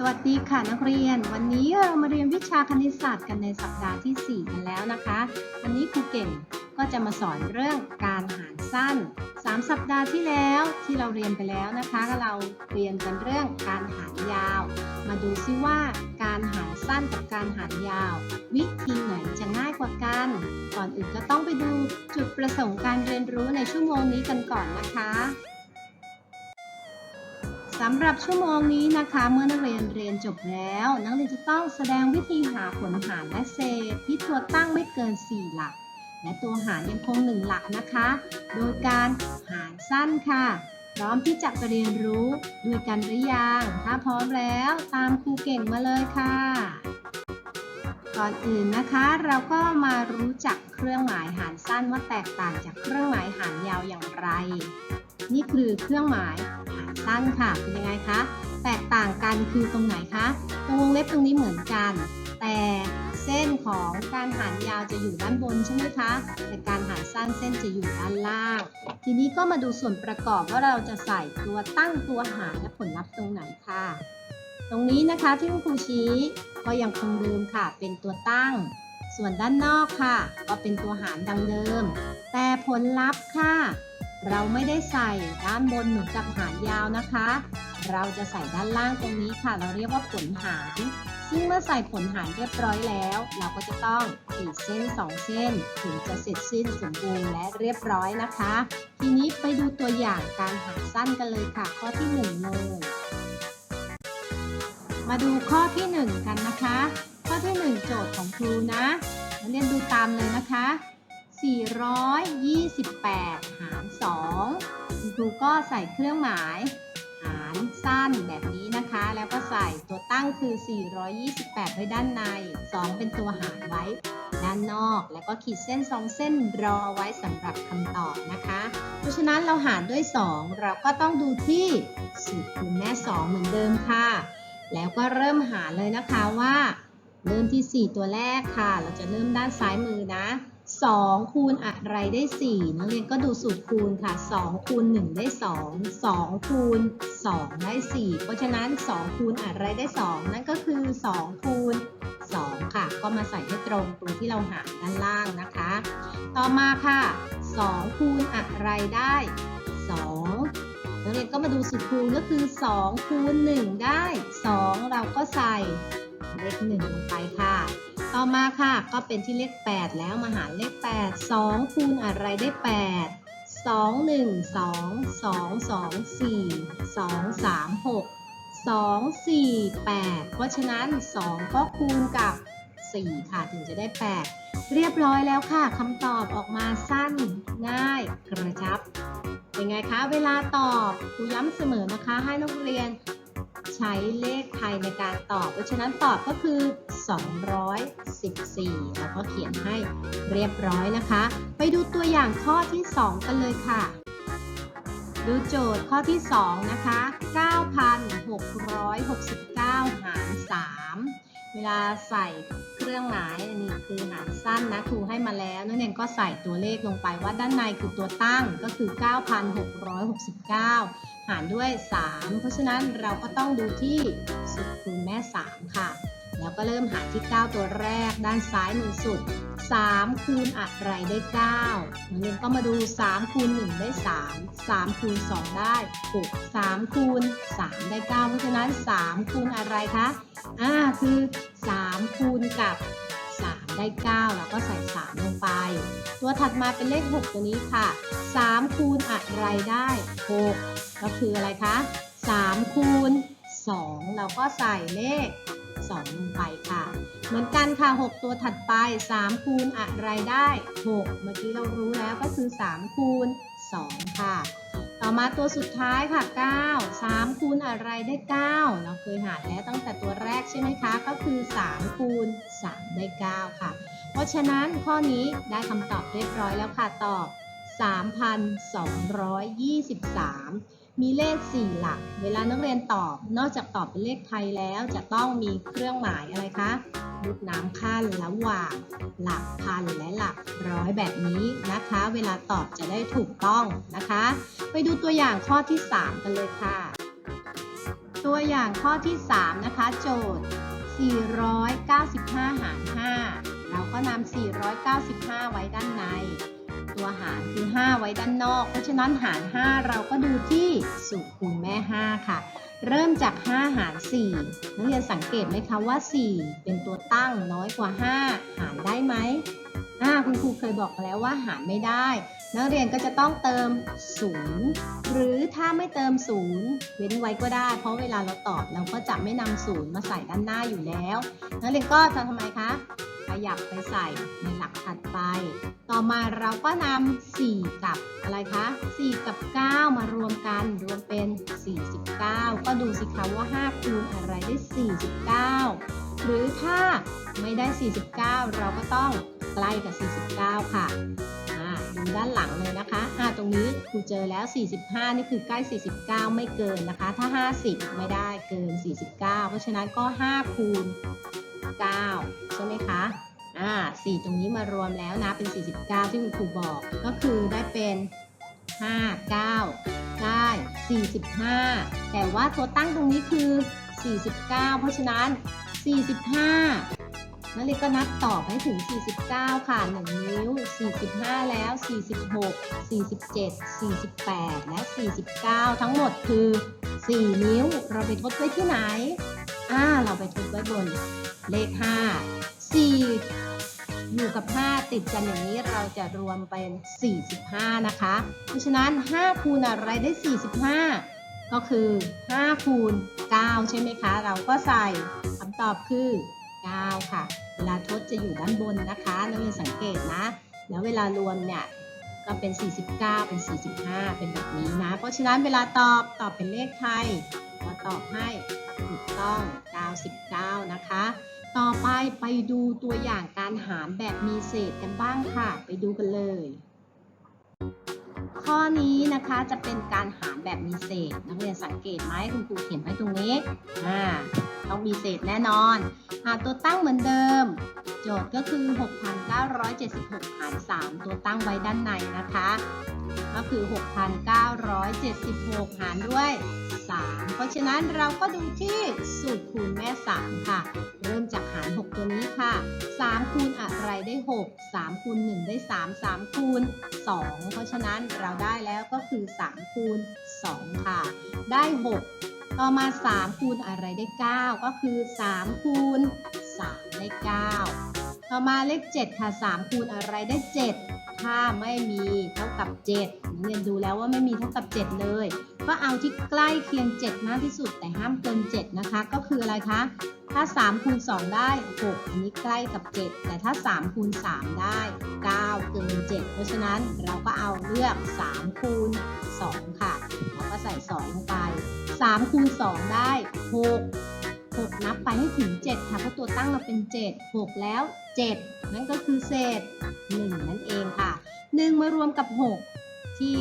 สวัสดีค่ะนักเรียน วันนี้เรามาเรียนวิชาคณิตศาสตร์กันในสัปดาห์ที่ 4 กันแล้วนะคะ วันนี้ครูเก่งก็จะมาสอนเรื่องการหารสั้น 3 สัปดาห์ที่แล้วที่เราเรียนไปแล้วนะคะเราเรียนกันเรื่องการหารยาว มาดูซิว่าการหารสั้นกับการหารยาว วิธีไหนจะง่ายกว่ากัน ก่อนอื่นก็ต้องไปดูจุดประสงค์การเรียนรู้ในชั่วโมงนี้กันก่อนนะคะ สำหรับชั่วโมงนี้นะคะ เมื่อนักเรียนเรียนจบแล้ว นักเรียนจะต้องแสดงวิธีหาผลหารและเศษที่ตัวตั้งไม่เกิน 4 หลัก และตัวหารยังคง1หลักนะคะ โดยการหารสั้นค่ะ พร้อมที่จะไปเรียนรู้ด้วยกันหรือยังถ้าพร้อมแล้วตามครูเก่งมาเลยค่ะ ก่อนอื่นนะคะเราก็มารู้จักเครื่องหมายหารสั้นว่าแตกต่างจากเครื่องหมายหารยาวอย่างไร นี่คือเครื่องหมายหาสั้นค่ะ เป็นยังไงคะ แตกต่างกันคือตรงไหนคะ ตรงวงเล็บตรงนี้เหมือนกัน แต่เส้นของการหารยาวจะอยู่ด้านบนใช่ไหมคะ แต่การหารสั้นเส้นจะอยู่ด้านล่าง ทีนี้ก็มาดูส่วนประกอบว่าเราจะใส่ตัวตั้งตัวหารและผลลัพธ์ตรงไหนค่ะ ตรงนี้นะคะที่คุณครูชี้ก็ยังคงเดิมค่ะ เป็นตัวตั้ง ส่วนด้านนอกค่ะ ก็เป็นตัวหารดังเดิม แต่ผลลัพธ์ค่ะ เราไม่ได้ใส่ด้านบนเหมือนกับหารยาวนะคะ เราจะใส่ด้านล่างตรงนี้ค่ะ เราเรียกว่าผลหารซึ่งเมื่อใส่ผลหารเรียบร้อยแล้ว เราก็จะต้องขีดเส้น 2 เส้น ถึงจะเสร็จสิ้นสมบูรณ์และเรียบร้อยนะคะ ทีนี้ไปดูตัวอย่างการหารสั้นกันเลยค่ะ ข้อที่1เลยมาดูข้อที่ 1 กันนะคะ ข้อที่ 1 โจทย์ของครูนะนักเรียนดูตามเลยนะคะ 428 หาร 2 คุณครูก็ใส่เครื่องหมาย หารสั้นแบบนี้นะคะ แล้วก็ใส่ตัวตั้งคือ 428 ไว้ด้านใน 2 เป็นตัวหารไว้ด้านนอก แล้วก็ขีดเส้น 2 เส้นรอไว้สำหรับคำตอบนะคะ เพราะฉะนั้นเราหารด้วย 2 เราก็ต้องดูที่สูตรคูณแม่ 2 เหมือนเดิมค่ะ แล้วก็เริ่มหารเลยนะคะว่า เริ่มที่ 4 ตัวแรกค่ะ เราจะเริ่มด้านซ้ายมือนะ 2 คูณอะไรได้ 4 นักเรียนก็ดูสูตรคูณค่ะ 2 คูณ 1 ได้ 2 2 คูณ 2 ได้ 4 เพราะฉะนั้น 2 คูณอะไรได้ 2 นั่นก็คือ 2 คูณ 2 ค่ะ ก็มาใส่ให้ตรงตรงที่เราหาด้านล่างนะคะ ต่อมาค่ะ 2 คูณอะไรได้ 2 นักเรียนก็มาดูสูตรคูณก็คือ 2 คูณ 1 ได้ 2 เราก็ใส่เลข1ลงไปค่ะ ต่อมาค่ะก็เป็นที่เลข 8 แล้วมาหารเลข 8 2คูณอะไรได้ 8 2 1 2 2 2 4 2 3 6 2 4 8 เพราะฉะนั้น 2 ก็คูณกับ 4 ค่ะถึงจะได้ 8 เรียบร้อยแล้วค่ะคำตอบออกมาสั้น ง่าย กระชับ เป็นไงคะ เวลาตอบครูย้ำเสมอนะคะให้นักเรียน ใช้เลขไทยในการตอบ เพราะฉะนั้นตอบก็คือ 214 แล้วก็เขียนให้เรียบร้อยนะคะ ไปดูตัวอย่างข้อที่ 2 กันเลยค่ะ ดูโจทย์ข้อที่ 2 นะคะ 9,669 หาร 3 เวลาใส่ เครื่องหมายอันนี้คือหารสั้นนะครูให้มาแล้วนักเรียนก็ใส่ตัวเลขลงไปว่าด้านในคือตัวตั้งก็คือ 9,669 หารด้วย 3 เพราะฉะนั้นเราก็ต้องดูที่สุดคูณแม่ 3 ค่ะ แล้วก็เริ่มหาที่ 9 ตัวแรกด้านซ้ายมือสุด 3 คูณอะไรได้ 9 นักเรียนก็มาดู 3 คูณ 1 ได้ 3 3 คูณ 2 ได้ 6 3 คูณ 3 ได้ 9 เพราะฉะนั้น 3 คูณอะไรคะ อ่า คือ 3 คูณกับ 3 ได้ 9 แล้วก็ใส่ 3 ลงไป ตัวถัดมาเป็นเลข 6 ตัวนี้ค่ะ 3 คูณอะไรได้ 6 ก็คืออะไรคะ 3 คูณ 2 เราก็ใส่เลข 2 ลงไปค่ะ เหมือนกันค่ะ 6 ตัวถัดไป 3 คูณอะไรได้ 6 เมื่อกี้เรารู้แล้วก็คือ 3 คูณ 2 ค่ะ ต่อมาตัวสุดท้ายค่ะ 9 3 คูณอะไรได้ 9 เราเคยหาแล้วตั้งแต่ตัวแรกใช่ไหมคะ ก็คือ 3 คูณ 3 ได้ 9 ค่ะ เพราะฉะนั้นข้อนี้ได้คำตอบเรียบร้อยแล้วค่ะ ตอบ 3,223 มีเลข 4 หลัก เวลานักเรียนตอบ นอกจากตอบเป็นเลขไทยแล้วจะต้องมีเครื่องหมายอะไรคะลูกน้ำขั้นระหว่างหลักพันและหลักร้อยแบบนี้นะคะ เวลาตอบจะได้ถูกต้องนะคะ ไปดูตัวอย่างข้อที่ 3 กันเลยค่ะ ตัวอย่างข้อที่ 3 นะคะ โจทย์ 495 หาร 5 เราก็นำ495 ไว้ด้านใน ตัวหารคือ 5 ไว้ด้านนอก เพราะฉะนั้นหาร 5 เราก็ดูที่สูตรคูณแม่ 5 ค่ะ เริ่มจาก 5 หาร 4 นักเรียนสังเกตไหมคะว่า 4 เป็นตัวตั้งน้อยกว่า 5 หารได้ไหมอ่าคุณครูเคยบอกแล้วว่าหารไม่ได้ นักเรียนก็จะต้องเติม0หรือถ้าไม่เติม0เว้นไว้ก็ได้ เพราะเวลาเราตอบเราก็จะไม่นำศูนย์มาใส่ด้านหน้าอยู่แล้ว นักเรียนก็จะทำไมคะขยับไปใส่ในหลักถัดไป ต่อมาเราก็นำ4กับอะไรคะ 4 กับ 9 มารวมกันรวมเป็น 49 ก็ดูสิคะว่า 5 คูณอะไรได้ 49 หรือถ้าไม่ได้ 49 เราก็ต้องใกล้กับ 49 ค่ะ ดูด้านหลังเลยนะคะอ่าตรงนี้ครูเจอแล้ว 45 นี่คือใกล้ 49 ไม่เกินนะคะ ถ้า 50 ไม่ได้เกิน 49 เพราะฉะนั้นก็ 5 คูณ 9 ใช่ไหมคะอ่า4ตรงนี้มารวมแล้วนะเป็น 49 ที่คุณครูบอก ก็คือได้เป็น 5 9 ได้ 45 แต่ว่าตัวตั้งตรงนี้คือ 49 เพราะฉะนั้น 45 นักเรียนก็นับต่อไปถึง 49 ค่ะ 1 นิ้ว 45 แล้ว 46 47 48 และ 49 ทั้งหมดคือ 4 นิ้ว เราไปทดไว้ที่ไหน อ่า เราไปทดไว้บนเลข 5 4 อยู่กับ 5 ติดกันอย่างนี้เราจะรวมเป็น 45 นะคะ เพราะฉะนั้น 5 คูณอะไรได้ 45 ก็คือ 5 คูณ 9 ใช่ไหมคะ เราก็ใส่คำตอบคือ 9 ค่ะ เวลาทดจะอยู่ด้านบนนะคะนักเรียนสังเกตนะ แล้วเวลารวมเนี่ยก็เป็น 49 เป็น 45 เป็นแบบนี้นะ เพราะฉะนั้นเวลาตอบตอบเป็นเลขไทยก็ตอบให้ถูกต้อง 99 นะคะ ต่อไปไปดูตัวอย่างการหารแบบมีเศษกันบ้างค่ะ ไปดูกันเลย ข้อนี้นะคะจะเป็นการหารแบบมีเศษ นักเรียนสังเกตไหมคุณครูเขียนไว้ตรงนี้อ่าต้องมีเศษแน่นอนหาตัวตั้งเหมือนเดิม โจทย์ก็คือ 6,976 หาร 3 ตัวตั้งไว้ด้านในนะคะ ก็คือ 6,976 หารด้วย 3 เพราะฉะนั้นเราก็ดูที่สูตรคูณแม่ 3 ค่ะ เริ่มจากหาร 6 ตัวนี้ค่ะ 3 คูณอะไรได้ 6 3 คูณ 1 ได้ 3 3 คูณ 2 เพราะฉะนั้นเราได้แล้วก็คือ 3 คูณ 2 ค่ะ ได้ 6 ต่อมา 3 คูณอะไรได้ 9 ก็คือ 3 คูณ 3 ได้ 9 ต่อมาเลข 7 ค่ะ 3 คูณอะไรได้ 7 ถ้าไม่มีเท่ากับ 7 นักเรียนดูแล้วว่าไม่มีเท่ากับ 7 เลย ก็เอาที่ใกล้เคียง 7 มากที่สุด แต่ห้ามเกิน 7 นะคะ ก็คืออะไรคะ ถ้า 3 คูณ 2 ได้ 6 อันนี้ใกล้กับ 7 แต่ถ้า 3 คูณ 3 ได้ 9 เกิน 7 เพราะฉะนั้นเราก็เอาเลือก 3 คูณ 2 ค่ะ แล้วก็ใส่ 2 ลงไป 3 คูณ 2 ได้ 6 6นับไปให้ถึง 7 ค่ะเพราะตัวตั้งเราเป็น 7 6 แล้ว 7 นั่นก็คือเศษ 1 นั่นเองค่ะ 1 มารวมกับ 6 ที่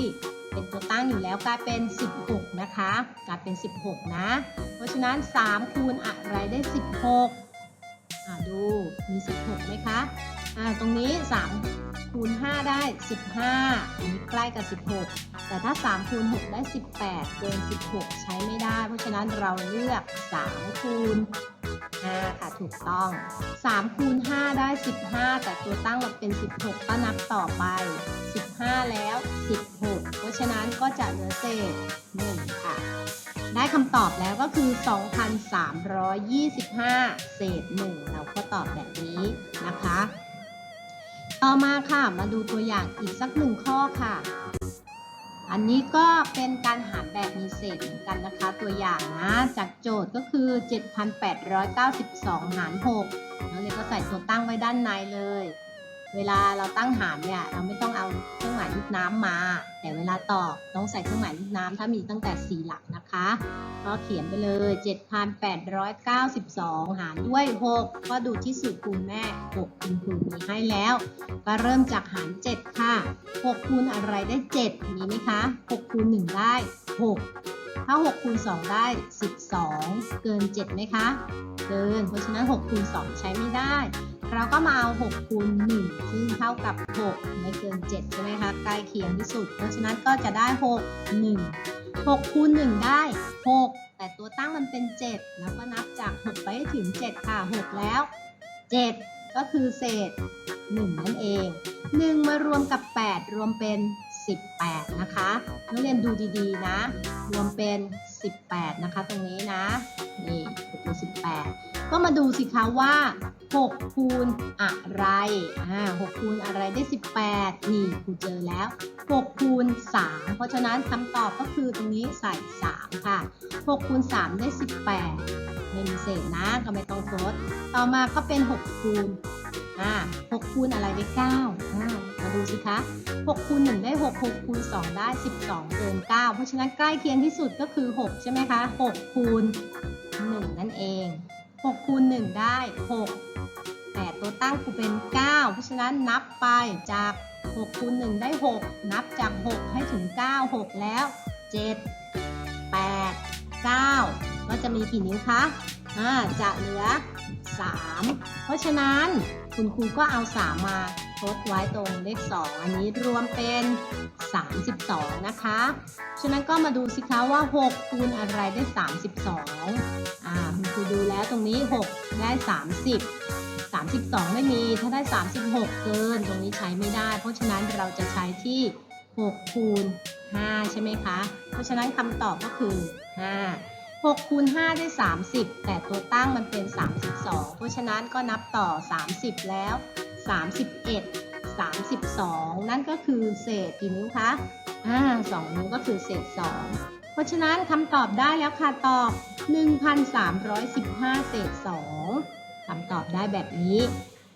เป็นตัวตั้งอยู่แล้วกลายเป็น 16 นะคะ กลายเป็น 16 นะ เพราะฉะนั้น 3 คูณอะไรได้ 16อ่าดูมี 16ไหมคะอ่าตรงนี้ 3 ได้ 15 อันนี้ใกล้กับ 16 แต่ถ้า3คูณ6ได้ 18 เกิน 16 ใช้ไม่ได้ เพราะฉะนั้นเราเลือก 3 คูณ5ค่ะถูกต้อง 3 คูณ 5 ได้ 15 แต่ตัวตั้งเราเป็น 16 ก็นับต่อไป 15 แล้ว 16 เพราะฉะนั้นก็จะเหลือเศษ 1 ค่ะ ได้คำตอบแล้วก็คือ 2,325 เศษ 1 เราก็ตอบแบบนี้นะคะ ต่อมาค่ะ มาดูตัวอย่างอีกสักหนึ่งข้อค่ะ อันนี้ก็เป็นการหารแบบมีเศษเหมือนกันนะคะ ตัวอย่างนะ จากโจทย์ก็คือ 7,892 หาร6เราเลยก็ใส่ตัวตั้งไว้ด้านในเลย เวลาเราตั้งหารเนี่ยเราไม่ต้องเอาเครื่องหมายลูกน้ำมา แต่เวลาตอบต้องใส่เครื่องหมายลูกน้ำถ้ามีตั้งแต่ 4 หลักนะคะ ก็เขียนไปเลย 7,892 หารด้วย 6 ก็ดูที่สูตรคูณแม่ 6คุณครูมีให้แล้ว ก็เริ่มจากหาร 7 ค่ะ 6 คูณอะไรได้ 7 มีไหมคะ 6 คูณ 1 ได้ 6 ถ้า 6 คูณ 2 ได้ 12 เกิน 7 ไหมคะ เกิน เพราะฉะนั้น 6 คูณ 2 ใช้ไม่ได้ เราก็มาเอา6คูณ1ซึ่งเท่ากับ 6 ไม่เกิน 7 ใช่ไหมคะ ใกล้เคียงที่สุด เพราะฉะนั้นก็จะได้ 6 1 6คูณ1ได้ 6 แต่ตัวตั้งมันเป็น 7 แล้วก็นับจาก 6 ไปถึง 7 ค่ะ 6 แล้ว 7 ก็คือเศษ 1 นั่นเอง 1 มารวมกับ 8 รวมเป็น 18 นะคะ นักเรียนดูดีๆนะ รวมเป็น 18 นะคะ ตรงนี้นะ นี่คือ18 ก็มาดูสิคะว่า 6 คูณอะไร อ่า 6 คูณอะไรได้ 18 นี่ครูเจอแล้ว 6 คูณ 3 เพราะฉะนั้นคำตอบก็คือตรงนี้ใส่ 3 ค่ะ 6 คูณ 3 ได้ 18 ไม่มีเศษนะ ก็ไม่ต้องทดต่อมาก็เป็น 6 คูณ อ่า 6 คูณอะไรได้ 9 อ่า มาดูสิคะ6คูณ1ได้ 6 6คูณ2ได้ 12เกิน9เพราะฉะนั้นใกล้เคียงที่สุดก็คือ 6 ใช่ไหมคะ6คูณ1นั่นเอง 6คูณ1ได้6แต่ตัวตั้งคูเป็น 9 เพราะฉะนั้นนับไปจาก6คูณ1ได้ 6 นับจาก 6 ให้ถึง 9 6 แล้ว 7 8 9 ก็จะมีกี่นิ้วคะอ่าจะเหลือ 3 เพราะฉะนั้นคุณครูก็เอา 3 มา ทดไว้ตรงเลข 2 อันนี้รวมเป็น 32 นะคะ ฉะนั้นก็มาดูสิคะว่า 6 คูณอะไรได้ 32อ่าคุณครูดูแล้วตรงนี้ 6 ได้ 30 32 ไม่มี ถ้าได้ 36 เกิน ตรงนี้ใช้ไม่ได้ เพราะฉะนั้นเราจะใช้ที่ 6 คูณ 5 ใช่ไหมคะ เพราะฉะนั้นคำตอบก็คือ 5 6คูณ5ได้ 30 แต่ตัวตั้งมันเป็น 32 เพราะฉะนั้นก็นับต่อ 30 แล้ว 31 32 นั่นก็คือเศษกี่นิ้วคะอ่า2นิ้วก็คือเศษ 2 เพราะฉะนั้นคำตอบได้แล้วค่ะตอบ 1,315 เศษ 2คำตอบได้แบบนี้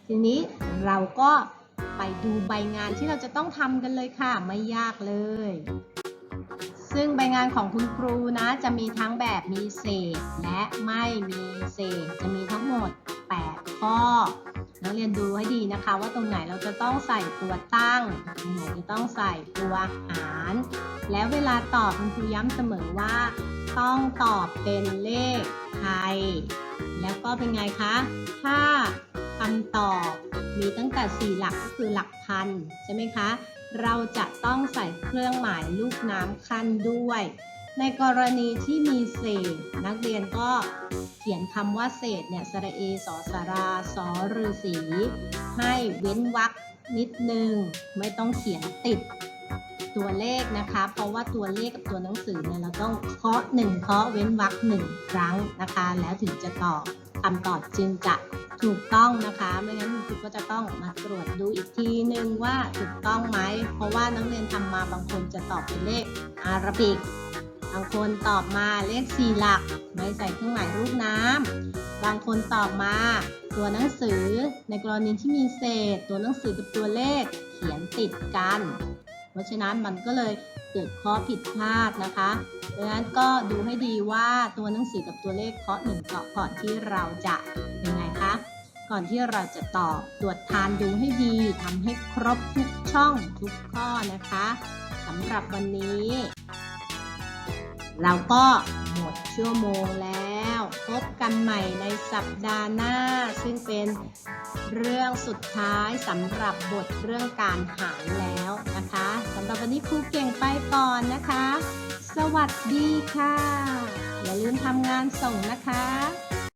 ทีนี้เราก็ไปดูใบงานที่เราจะต้องทำกันเลยค่ะ ไม่ยากเลย ซึ่งใบงานของคุณครูนะ จะมีทั้งแบบมีเศษและไม่มีเศษ จะมีทั้งหมด 8 ข้อ นักเรียนดูให้ดีนะคะว่าตรงไหนเราจะต้องใส่ตัวตั้งตรงไหนจะต้องใส่ตัวหาร แล้วเวลาตอบคุณครูย้ำเสมอว่า ต้องตอบเป็นเลขไทย แล้วก็เป็นไงคะ ถ้าคำตอบมีตั้งแต่ 4 หลักก็คือหลักพันใช่ไหมคะ เราจะต้องใส่เครื่องหมายลูกน้ำขั้นด้วย ในกรณีที่มีเศษ นักเรียนก็เขียนคำว่าเศษเนี่ยสระเอสอสาราสอฤาษีให้เว้นวรรคนิดนึง ไม่ต้องเขียนติดตัวเลขนะคะ เพราะว่าตัวเลขกับตัวหนังสือเนี่ยเราต้องเคาะหนึ่งเคาะเว้นวรรคหนึ่งครั้งนะคะ แล้วถึงจะตอบคำตอบจึงจะถูกต้องนะคะ ไม่งั้นคุณครูก็จะต้องมาตรวจดูอีกทีนึงว่าถูกต้องไหม เพราะว่านักเรียนทำมาบางคนจะตอบเป็นเลขอาราบิก บางคนตอบมาเลขสี่หลัก ไม่ใส่เครื่องหมายรูปน้ำ บางคนตอบมาตัวหนังสือ ในกรณีที่มีเศษ ตัวหนังสือกับตัวเลขเขียนติดกัน เพราะฉะนั้นมันก็เลยเกิดข้อผิดพลาดนะคะดังนั้นก็ดูให้ดีว่าตัวหนังสือกับตัวเลขเคาะหนึ่งเคาะก่อนที่เราจะยังไงคะ ก่อนที่เราจะตอบตรวจทานดูให้ดีทำให้ครบทุกช่องทุกข้อนะคะสำหรับวันนี้ เราก็หมดชั่วโมงแล้ว พบกันใหม่ในสัปดาห์หน้า ซึ่งเป็นเรื่องสุดท้ายสำหรับบทเรื่องการหารแล้วนะคะสำหรับวันนี้ครูเก่งไปก่อนนะคะ สวัสดีค่ะ อย่าลืมทำงานส่งนะคะ